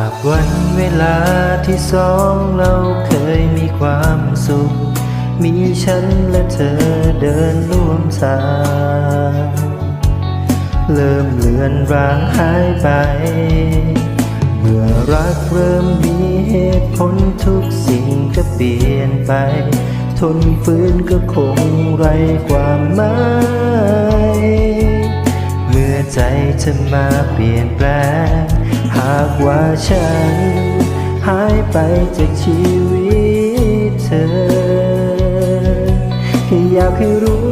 ากวันเวลาที่สองเราเคยมีความสุข มีฉันและเธอเดินร่วมทางเริ่มเลือนรางหายไป เมื่อรักเริ่มมีเหตุผลทุกสิ่งก็เปลี่ยนไป ทนฝืนก็คงไรความหมาย เมื่อใจเธอมาเปลี่ยนแปลง ว่าฉัน หายไปจากชีวิตเธอ แค่ยากให้รู้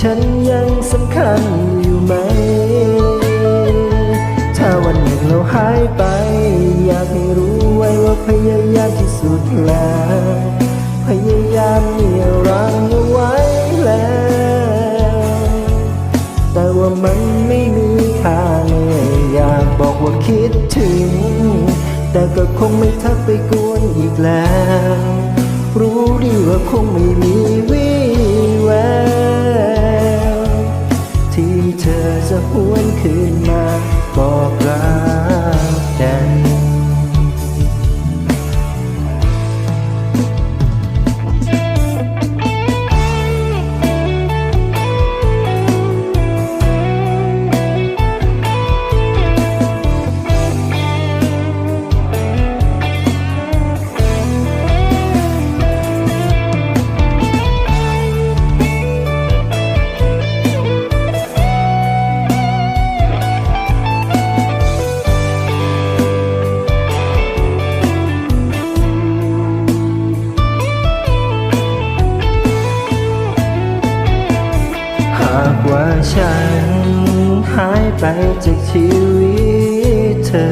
ฉันยังสำคัญอยู่ไหม ถ้าวันหนึ่งเราหายไป อยากให้รู้ไว้ว่าพยายามที่สุดแล้ว ก็คงไม่ทักไปกวนอีกแล้ว รู้ดีว่าคงไม่มีวี่แววที่เธอจะหวนคืนมาบอกรา ฉันหายไปจากชีวิตเธอ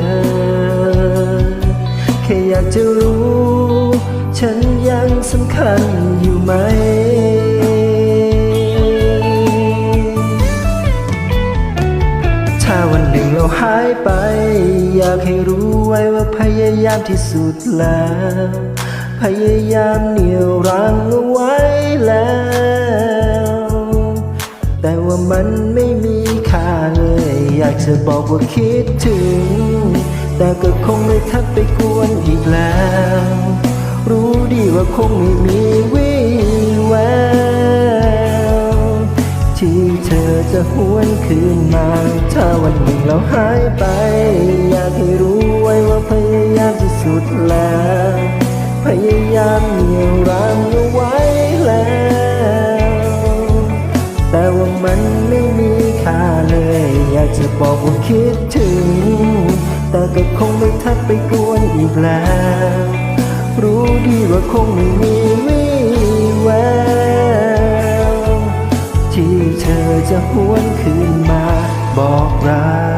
แค่อยากจะรู้ ฉันยังสำคัญอยู่ไหมถ้าวันหนึ่งเราหายไป อยากให้รู้ไว้ว่าพยายามที่สุดแล้ว พยายามเหนี่ยวรั้งเอาไว้แล้ว มันไม่มีค่าเลยอยากจะบอกว่าคิดถึง แต่ก็คงไม่ทักไปกวนอีกแล้ว รู้ดีว่าคงไม่มีวี่แววที่เธอจะหวนคืนมา ถ้าวันหนึ่งเราหายไป อยากให้รู้ แปลรู้ดีว่าคงไม่มีวี่แววที่เธอจะหวนคืนมาบอกรัก